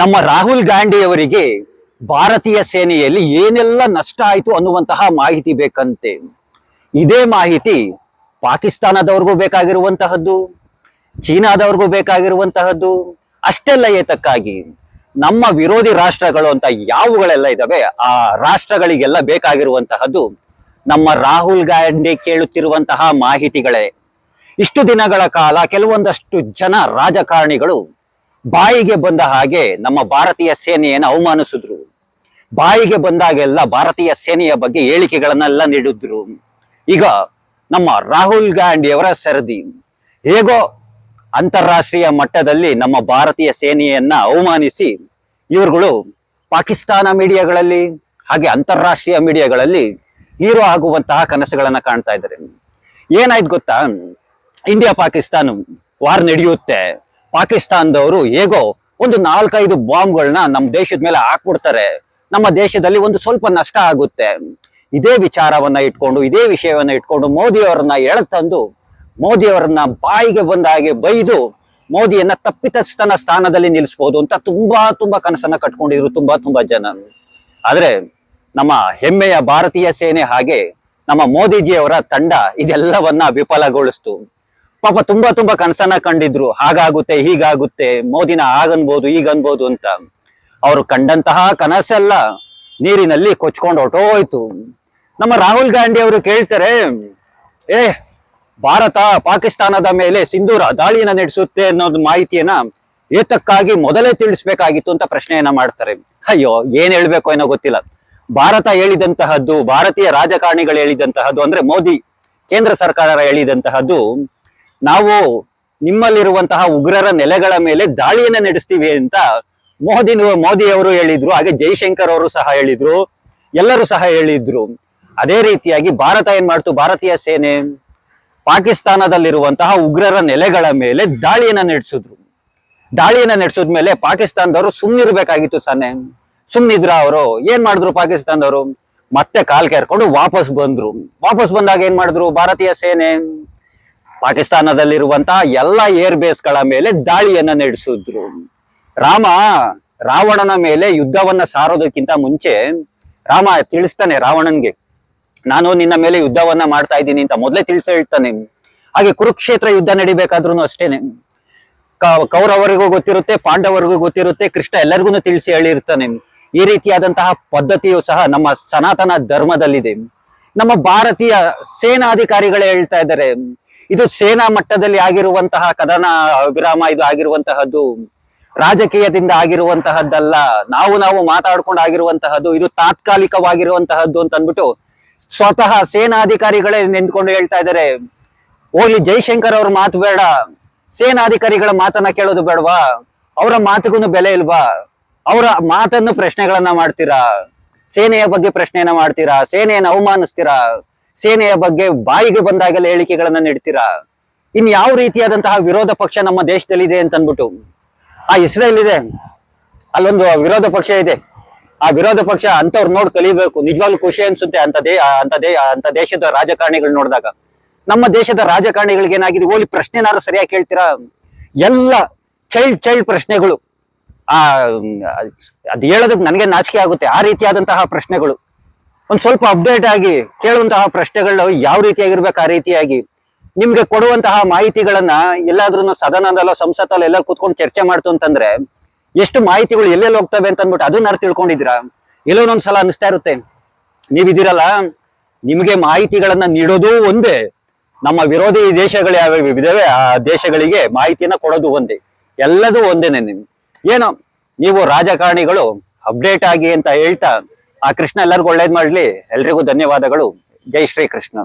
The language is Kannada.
ನಮ್ಮ ರಾಹುಲ್ ಗಾಂಧಿ ಅವರಿಗೆ ಭಾರತೀಯ ಸೇನೆಯಲ್ಲಿ ಏನೆಲ್ಲ ನಷ್ಟ ಆಯಿತು ಅನ್ನುವಂತಹ ಮಾಹಿತಿ ಬೇಕಂತೆ. ಇದೇ ಮಾಹಿತಿ ಪಾಕಿಸ್ತಾನದವ್ರಿಗೂ ಬೇಕಾಗಿರುವಂತಹದ್ದು, ಚೀನಾದವ್ರಿಗೂ ಬೇಕಾಗಿರುವಂತಹದ್ದು, ಅಷ್ಟೆಲ್ಲ ಏತಕ್ಕಾಗಿ ನಮ್ಮ ವಿರೋಧಿ ರಾಷ್ಟ್ರಗಳು ಅಂತ ಯಾವುಗಳೆಲ್ಲ ಇದ್ದಾವೆ ಆ ರಾಷ್ಟ್ರಗಳಿಗೆಲ್ಲ ಬೇಕಾಗಿರುವಂತಹದ್ದು ನಮ್ಮ ರಾಹುಲ್ ಗಾಂಧಿ ಕೇಳುತ್ತಿರುವಂತಹ ಮಾಹಿತಿಗಳೇ. ಇಷ್ಟು ದಿನಗಳ ಕಾಲ ಕೆಲವೊಂದಷ್ಟು ಜನ ರಾಜಕಾರಣಿಗಳು ಬಾಯಿಗೆ ಬಂದ ಹಾಗೆ ನಮ್ಮ ಭಾರತೀಯ ಸೇನೆಯನ್ನು ಅವಮಾನಿಸಿದ್ರು. ಬಾಯಿಗೆ ಬಂದಾಗೆಲ್ಲ ಭಾರತೀಯ ಸೇನೆಯ ಬಗ್ಗೆ ಹೇಳಿಕೆಗಳನ್ನೆಲ್ಲ ನೀಡಿದ್ರು. ಈಗ ನಮ್ಮ ರಾಹುಲ್ ಗಾಂಧಿ ಅವರ ಸರದಿ. ಹೇಗೋ ಅಂತಾರಾಷ್ಟ್ರೀಯ ಮಟ್ಟದಲ್ಲಿ ನಮ್ಮ ಭಾರತೀಯ ಸೇನೆಯನ್ನ ಅವಮಾನಿಸಿ ಇವರುಗಳು ಪಾಕಿಸ್ತಾನ ಮೀಡಿಯಾಗಳಲ್ಲಿ ಹಾಗೆ ಅಂತಾರಾಷ್ಟ್ರೀಯ ಮೀಡಿಯಾಗಳಲ್ಲಿ ಹೀರೋ ಆಗುವಂತಹ ಕನಸುಗಳನ್ನ ಕಾಣ್ತಾ ಇದ್ದಾರೆ. ಏನಾಯ್ತು ಗೊತ್ತಾ? ಇಂಡಿಯಾ ಪಾಕಿಸ್ತಾನ ವಾರ್ ನಡೆಯುತ್ತೆ. ಪಾಕಿಸ್ತಾನದವರು ಹೇಗೋ ಒಂದು ನಾಲ್ಕೈದು ಬಾಂಬ್ಗಳನ್ನ ನಮ್ಮ ದೇಶದ ಮೇಲೆ ಹಾಕ್ಬಿಡ್ತಾರೆ. ನಮ್ಮ ದೇಶದಲ್ಲಿ ಒಂದು ಸ್ವಲ್ಪ ನಷ್ಟ ಆಗುತ್ತೆ. ಇದೇ ವಿಚಾರವನ್ನ ಇಟ್ಕೊಂಡು, ಇದೇ ವಿಷಯವನ್ನ ಇಟ್ಕೊಂಡು ಮೋದಿ ಅವರನ್ನ ಎಳೆತಂದು ಮೋದಿ ಅವರನ್ನ ಬಾಯಿಗೆ ಬಂದ ಹಾಗೆ ಬೈದು ಮೋದಿಯನ್ನ ತಪ್ಪಿತಸ್ಥನ ಸ್ಥಾನದಲ್ಲಿ ನಿಲ್ಲಿಸಬಹುದು ಅಂತ ತುಂಬಾ ತುಂಬಾ ಕನಸನ್ನ ಕಟ್ಕೊಂಡಿದ್ರು ತುಂಬಾ ತುಂಬಾ ಜನ. ಆದ್ರೆ ನಮ್ಮ ಹೆಮ್ಮೆಯ ಭಾರತೀಯ ಸೇನೆ ಹಾಗೆ ನಮ್ಮ ಮೋದಿಜಿಯವರ ತಂಡ ಇದೆಲ್ಲವನ್ನ ವಿಫಲಗೊಳಿಸ್ತು. ಪಾಪ ತುಂಬಾ ತುಂಬಾ ಕನಸನ್ನ ಕಂಡಿದ್ರು. ಹಾಗಾಗುತ್ತೆ, ಹೀಗಾಗುತ್ತೆ, ಮೋದಿನ ಹಾಗನ್ಬೋದು, ಹೀಗನ್ಬೋದು ಅಂತ. ಅವರು ಕಂಡಂತಹ ಕನಸೆಲ್ಲ ನೀರಿನಲ್ಲಿ ಕೊಚ್ಕೊಂಡು ಹೊರಟೋಯ್ತು. ನಮ್ಮ ರಾಹುಲ್ ಗಾಂಧಿ ಅವರು ಕೇಳ್ತಾರೆ, ಏ, ಭಾರತ ಪಾಕಿಸ್ತಾನದ ಮೇಲೆ ಸಿಂಧೂರ ದಾಳಿಯನ್ನ ನಡೆಸುತ್ತೆ ಅನ್ನೋದು ಮಾಹಿತಿಯನ್ನ ಏತಕ್ಕಾಗಿ ಮೊದಲೇ ತಿಳಿಸ್ಬೇಕಾಗಿತ್ತು ಅಂತ ಪ್ರಶ್ನೆಯನ್ನ ಮಾಡ್ತಾರೆ. ಅಯ್ಯೋ, ಏನ್ ಹೇಳ್ಬೇಕು ಏನೋ ಗೊತ್ತಿಲ್ಲ. ಭಾರತ ಹೇಳಿದಂತಹದ್ದು, ಭಾರತೀಯ ರಾಜಕಾರಣಿಗಳು ಹೇಳಿದಂತಹದ್ದು ಅಂದ್ರೆ ಮೋದಿ, ಕೇಂದ್ರ ಸರ್ಕಾರ ಹೇಳಿದಂತಹದ್ದು ನಾವು ನಿಮ್ಮಲ್ಲಿರುವಂತಹ ಉಗ್ರರ ನೆಲೆಗಳ ಮೇಲೆ ದಾಳಿಯನ್ನ ನಡೆಸ್ತೀವಿ ಅಂತ ಮೋದಿ ಮೋದಿ ಅವರು ಹೇಳಿದ್ರು, ಹಾಗೆ ಜೈಶಂಕರ್ ಅವರು ಸಹ ಹೇಳಿದ್ರು, ಎಲ್ಲರೂ ಸಹ ಹೇಳಿದ್ರು. ಅದೇ ರೀತಿಯಾಗಿ ಭಾರತ ಏನ್ ಮಾಡ್ತು? ಭಾರತೀಯ ಸೇನೆ ಪಾಕಿಸ್ತಾನದಲ್ಲಿರುವಂತಹ ಉಗ್ರರ ನೆಲೆಗಳ ಮೇಲೆ ದಾಳಿಯನ್ನ ನಡೆಸಿದ್ರು. ದಾಳಿಯನ್ನ ನಡೆಸಿದ್ಮೇಲೆ ಪಾಕಿಸ್ತಾನದವರು ಸುಮ್ಮನಿರ್ಬೇಕಾಗಿತ್ತು ಸನ್ನೆ. ಸುಮ್ಮನಿದ್ರ ಅವರು. ಏನ್ ಮಾಡಿದ್ರು ಪಾಕಿಸ್ತಾನದವರು? ಮತ್ತೆ ಕಾಲ್ ಕೇರ್ಕೊಂಡು ವಾಪಸ್ ಬಂದ್ರು. ವಾಪಸ್ ಬಂದಾಗ ಏನ್ ಮಾಡಿದ್ರು? ಭಾರತೀಯ ಸೇನೆ ಪಾಕಿಸ್ತಾನದಲ್ಲಿರುವಂತಹ ಎಲ್ಲ ಏರ್ ಬೇಸ್ಗಳ ಮೇಲೆ ದಾಳಿಯನ್ನ ನಡೆಸಿದ್ರು. ರಾಮ, ರಾವಣನ ಮೇಲೆ ಯುದ್ಧವನ್ನ ಸಾರೋದಕ್ಕಿಂತ ಮುಂಚೆ, ರಾಮ ತಿಳಿಸ್ತಾನೆ ರಾವಣನ್ಗೆ, ನಾನು ನಿನ್ನ ಮೇಲೆ ಯುದ್ಧವನ್ನ ಮಾಡ್ತಾ ಇದ್ದೀನಿ ಅಂತ ಮೊದಲೇ ತಿಳಿಸ ಹೇಳ್ತಾನೆ. ಹಾಗೆ ಕುರುಕ್ಷೇತ್ರ ಯುದ್ಧ ನಡಿಬೇಕಾದ್ರೂ ಅಷ್ಟೇನೆ. ಕೌರವರಿಗೂ ಗೊತ್ತಿರುತ್ತೆ, ಪಾಂಡವರಿಗೂ ಗೊತ್ತಿರುತ್ತೆ, ಕೃಷ್ಣ ಎಲ್ಲರಿಗೂ ತಿಳಿಸಿ ಹೇಳಿರ್ತಾನೆ. ಈ ರೀತಿಯಾದಂತಹ ಪದ್ಧತಿಯು ಸಹ ನಮ್ಮ ಸನಾತನ ಧರ್ಮದಲ್ಲಿದೆ. ನಮ್ಮ ಭಾರತೀಯ ಸೇನಾಧಿಕಾರಿಗಳೇ ಹೇಳ್ತಾ ಇದ್ದಾರೆ. ಇದು ಸೇನಾ ಮಟ್ಟದಲ್ಲಿ ಆಗಿರುವಂತಹ ಕದನ ವಿರಾಮ, ಇದು ಆಗಿರುವಂತಹದ್ದು ರಾಜಕೀಯದಿಂದ ಆಗಿರುವಂತಹದ್ದಲ್ಲ. ನಾವು ನಾವು ಮಾತಾಡ್ಕೊಂಡು ಆಗಿರುವಂತಹದ್ದು, ಇದು ತಾತ್ಕಾಲಿಕವಾಗಿರುವಂತಹದ್ದು ಅಂತ ಅಂದ್ಬಿಟ್ಟು ಸ್ವತಃ ಸೇನಾಧಿಕಾರಿಗಳೇ ನಿಂತ್ಕೊಂಡು ಹೇಳ್ತಾ ಇದ್ದಾರೆ. ಹೋಗ್ಲಿ, ಜೈಶಂಕರ್ ಅವ್ರ ಮಾತು ಬೇಡ. ಸೇನಾಧಿಕಾರಿಗಳ ಮಾತನ್ನ ಕೇಳೋದು ಬೇಡವಾ? ಅವರ ಮಾತಿಗೂ ಬೆಲೆ ಇಲ್ವಾ? ಅವರ ಮಾತನ್ನು ಪ್ರಶ್ನೆಗಳನ್ನ ಮಾಡ್ತೀರಾ? ಸೇನೆಯ ಬಗ್ಗೆ ಪ್ರಶ್ನೆಯನ್ನ ಮಾಡ್ತೀರಾ? ಸೇನೆಯನ್ನು ಅವಮಾನಿಸ್ತೀರಾ? ಸೇನೆಯ ಬಗ್ಗೆ ಬಾಯಿಗೆ ಬಂದಾಗೆಲ್ಲ ಹೇಳಿಕೆಗಳನ್ನ ನೀಡ್ತೀರಾ? ಇನ್ ಯಾವ ರೀತಿಯಾದಂತಹ ವಿರೋಧ ಪಕ್ಷ ನಮ್ಮ ದೇಶದಲ್ಲಿದೆ ಅಂತ ಅಂದ್ಬಿಟ್ಟು ಆ ಇಸ್ರೇಲ್ ಇದೆ ಅಲ್ಲೊಂದು ವಿರೋಧ ಪಕ್ಷ ಇದೆ. ಆ ವಿರೋಧ ಪಕ್ಷ ಅಂತವ್ರು ನೋಡ್ ಕಲಿಬೇಕು. ನಿಜವಾಗ್ಲೂ ಖುಷಿ ಅನ್ಸುತ್ತೆ ಅಂತ ದೇ ಅಂತ ದೇ, ಅಂತ ದೇಶದ ರಾಜಕಾರಣಿಗಳು ನೋಡಿದಾಗ. ನಮ್ಮ ದೇಶದ ರಾಜಕಾರಣಿಗಳಿಗೆ ಏನಾಗಿದೆ? ಓಲಿ ಪ್ರಶ್ನೆನಾರು ಸರಿಯಾಗಿ ಕೇಳ್ತೀರಾ? ಎಲ್ಲ ಚೈಲ್ಡ್ ಚೈಲ್ಡ್ ಪ್ರಶ್ನೆಗಳು. ಆ, ಅದು ಹೇಳೋದಕ್ಕೆ ನನಗೆ ನಾಚಿಕೆ ಆಗುತ್ತೆ. ಆ ರೀತಿಯಾದಂತಹ ಪ್ರಶ್ನೆಗಳು. ಒಂದ್ ಸ್ವಲ್ಪ ಅಪ್ಡೇಟ್ ಆಗಿ ಕೇಳುವಂತಹ ಪ್ರಶ್ನೆಗಳು ಯಾವ ರೀತಿಯಾಗಿರ್ಬೇಕು ಆ ರೀತಿಯಾಗಿ. ನಿಮ್ಗೆ ಕೊಡುವಂತಹ ಮಾಹಿತಿಗಳನ್ನ ಎಲ್ಲಾದ್ರೂ ಸದನದಲ್ಲೋ ಸಂಸತ್ತಲ್ಲೋ ಎಲ್ಲ ಕೂತ್ಕೊಂಡು ಚರ್ಚೆ ಮಾಡ್ತು ಅಂತಂದ್ರೆ, ಎಷ್ಟು ಮಾಹಿತಿಗಳು ಎಲ್ಲೆಲ್ಲಿ ಹೋಗ್ತವೆ ಅಂತ ಅಂದ್ಬಿಟ್ಟು ಅದನ್ನ ತಿಳ್ಕೊಂಡಿದ್ದೀರಾ? ಎಲ್ಲೋ ಒಂದ್ಸಲ ಅನಿಸ್ತಾ ಇರುತ್ತೆ. ನೀವಿದ್ದೀರಲ್ಲ, ನಿಮಗೆ ಮಾಹಿತಿಗಳನ್ನ ನೀಡೋದು ಒಂದೇ. ನಮ್ಮ ವಿರೋಧಿ ದೇಶಗಳು ಯಾವ ಇದಾವೆ ಆ ದೇಶಗಳಿಗೆ ಮಾಹಿತಿಯನ್ನ ಕೊಡೋದು ಒಂದೇ. ಎಲ್ಲದೂ ಒಂದೇನೆ ನಿಮ್ ಏನೋ, ನೀವು ರಾಜಕಾರಣಿಗಳು ಅಪ್ಡೇಟ್ ಆಗಿ ಅಂತ ಹೇಳ್ತಾ ಆ ಕೃಷ್ಣ ಎಲ್ಲರಿಗೂ ಒಳ್ಳೇದ್ ಮಾಡ್ಲಿ. ಎಲ್ರಿಗೂ ಧನ್ಯವಾದಗಳು. ಜೈ ಶ್ರೀ ಕೃಷ್ಣ